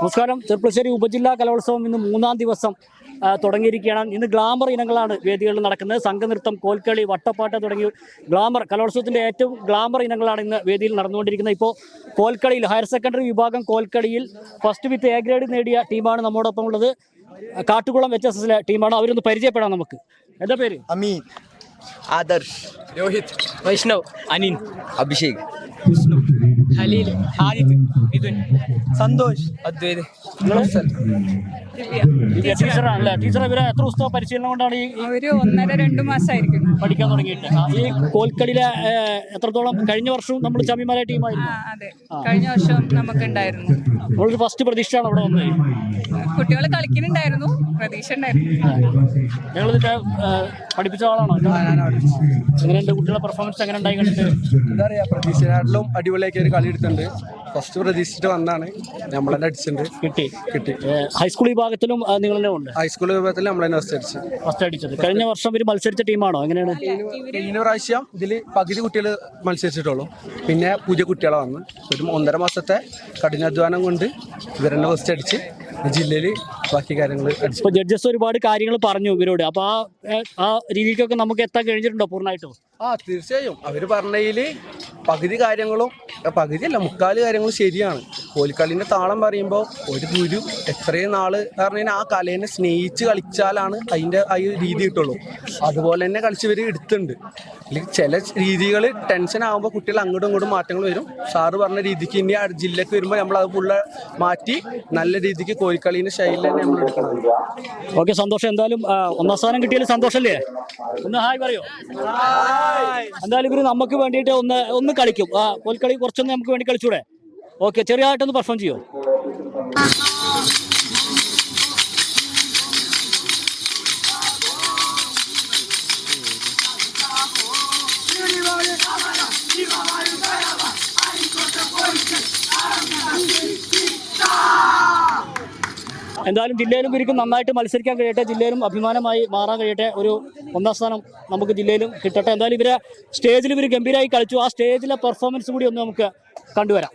നമസ്കാരം. ചെർപ്പശ്ശേരി ഉപജില്ലാ കലോത്സവം ഇന്ന് മൂന്നാം ദിവസം തുടങ്ങിയിരിക്കുകയാണ്. ഇന്ന് ഗ്ലാമർ ഇനങ്ങളാണ് വേദികളിൽ നടക്കുന്നത്. സംഘനൃത്തം കോൽക്കളി വട്ടപ്പാട്ട് തുടങ്ങിയ ഗ്ലാമർ കലോത്സവത്തിന്റെ ഏറ്റവും ഗ്ലാമർ ഇനങ്ങളാണ് ഇന്ന് വേദിയിൽ നടന്നുകൊണ്ടിരിക്കുന്നത്. ഇപ്പോൾ കോൽക്കളിയിൽ ഹയർ സെക്കൻഡറി വിഭാഗം കോൽക്കളിയിൽ ഫസ്റ്റ് വിത്ത് എ ഗ്രേഡ് നേടിയ ടീമാണ് നമ്മോടൊപ്പം ഉള്ളത്. കാട്ടുകുളം എച്ച് എസ് എസിലെ ടീമാണ്. അവരൊന്ന് പരിചയപ്പെടാം നമുക്ക്. എന്താ പേര്? അമീൻ ആദർശ് രോഹിത് വൈഷ്ണവ് അനിൻ. അഭിഷേക്. ഹലീൽ ആദിത് മിഥുൻ സന്തോഷ്. അദ്വൈത് ടീച്ചറാണല്ലേ? ടീച്ചർ ഇവരെ എത്ര ദിവസത്തെ പരിശീലനം കൊണ്ടാണ് ഈ ഒരു ഒന്നര രണ്ട് മാസമായിരിക്കും പഠിക്കാൻ തുടങ്ങിയിട്ട്? ഈ കോൽക്കടിയിലെ എത്രത്തോളം കഴിഞ്ഞ വർഷവും നമ്മൾ ചമ്മിമാരായ ടീമായിരുന്നു? അതെ. കഴിഞ്ഞ വർഷം നമുക്ക് ഉണ്ടായിരുന്നു ഫസ്റ്റ് പ്രതീക്ഷയാണ് അവിടെ വന്നത്. കുട്ടികൾ കളിക്കുന്നുണ്ടായിരുന്നു പ്രതീക്ഷ ഉണ്ടായിരുന്നു ഞങ്ങൾ ഇതിന്റെ പഠിപ്പിച്ച ആളാണോ? എങ്ങനെയുണ്ട് കുട്ടികളുടെ പെർഫോമൻസ് എങ്ങനെ ഉണ്ടായി കണ്ടിട്ട്? എന്താ പറയാ പ്രതീക്ഷ പ്രതീക്ഷനാട്ടിലും അടിപൊളിയാക്കി ഒരു കളി എടുത്തിട്ടുണ്ട്. ഫസ്റ്റ് പ്രതീക്ഷിച്ചിട്ട് വന്നാണ് നമ്മളെന്നെ അടിച്ചിട്ടുണ്ട്. കിട്ടി. കിട്ടി. ഹൈസ്കൂൾ വിഭാഗത്തിലും ആ, നിങ്ങൾ തന്നെ ഉണ്ട്? ഹൈസ്കൂൾ വിഭാഗത്തിൽ നമ്മളെന്നെ ഫസ്റ്റ് അടിച്ചു. ഫസ്റ്റ് അടിച്ചത്. കഴിഞ്ഞ വർഷം ഇവർ മത്സരിച്ച ടീമാണോ? എങ്ങനെയാണ്? കഴിഞ്ഞ പ്രാവശ്യം ഇതിൽ പകുതി കുട്ടികൾ മത്സരിച്ചിട്ടുള്ളൂ. പിന്നെ പുതിയ കുട്ടികളെ വന്ന്. ഒരു ഒന്നര മാസത്തെ കഠിനാധ്വാനം കൊണ്ട് ഇവരെന്നെ ഫസ്റ്റ് അടിച്ച്. ജില്ലയിൽ ബാക്കി കാര്യങ്ങൾ ഇപ്പോൾ ജഡ്ജസ് ഒരുപാട് കാര്യങ്ങൾ പറഞ്ഞു ഇവരോട്. അപ്പൊ ആ ആ രീതിക്കൊക്കെ നമുക്ക് എത്താൻ കഴിഞ്ഞിട്ടുണ്ടോ പൂർണമായിട്ടും? ആ തീർച്ചയായും. അവർ പറഞ്ഞതിൽ പകുതി കാര്യങ്ങളും പകുതിയല്ല മുക്കാൽ കാര്യങ്ങളും ശരിയാണ്. കോലിക്കളീന്റെ താളം പറയുമ്പോൾ ഒരു ഗുരു എത്രയും നാൾ പറഞ്ഞു ആ കലേനെ സ്നേഹിച്ച് കളിച്ചാലാണ് അതിന്റെ ആ ഒരു രീതി കിട്ടുള്ളൂ. അതുപോലെ തന്നെ കളിച്ചവർ എടുത്തുണ്ട് അല്ലെങ്കിൽ ചില രീതികൾ ടെൻഷൻ ആകുമ്പോൾ കുട്ടികൾ അങ്ങോട്ടും ഇങ്ങോട്ടും മാറ്റങ്ങൾ വരും. സാറ് പറഞ്ഞ രീതിക്ക് ഇനി ആ ജില്ലക്ക് വരുമ്പോൾ നമ്മൾ അത് ഫുള്ള് മാറ്റി നല്ല രീതിക്ക് കോലിക്കളീന്റെ ശൈലി തന്നെ നമ്മൾ എടുക്കണം. ഓക്കെ സന്തോഷം. എന്തായാലും ഒന്നാം സ്ഥാനം കിട്ടിയാലും സന്തോഷമല്ലേ ഒന്ന് ഹായ് പറയോ. എന്തായാലും ഇവർ നമുക്ക് വേണ്ടിയിട്ട് ഒന്ന് ഒന്ന് കളിക്കും. ആ കോൽക്കളി കുറച്ചൊന്ന് നമുക്ക് വേണ്ടി കളിച്ചൂടെ? ഓക്കെ ചെറിയതായിട്ടൊന്ന് പെർഫോം ചെയ്യോ? എന്തായാലും ജില്ലയിലും ഇവർക്ക് നന്നായിട്ട് മത്സരിക്കാൻ കഴിയട്ടെ ജില്ലയിലും അഭിമാനമായി മാറാൻ കഴിയട്ടെ. ഒരു ഒന്നാം സ്ഥാനം നമുക്ക് ജില്ലയിലും കിട്ടട്ടെ. എന്തായാലും ഇവരെ സ്റ്റേജിൽ ഇവർ ഗംഭീരമായി കളിച്ചു. ആ സ്റ്റേജിലെ പെർഫോമൻസ് കൂടി ഒന്ന് നമുക്ക് കണ്ടുവരാം.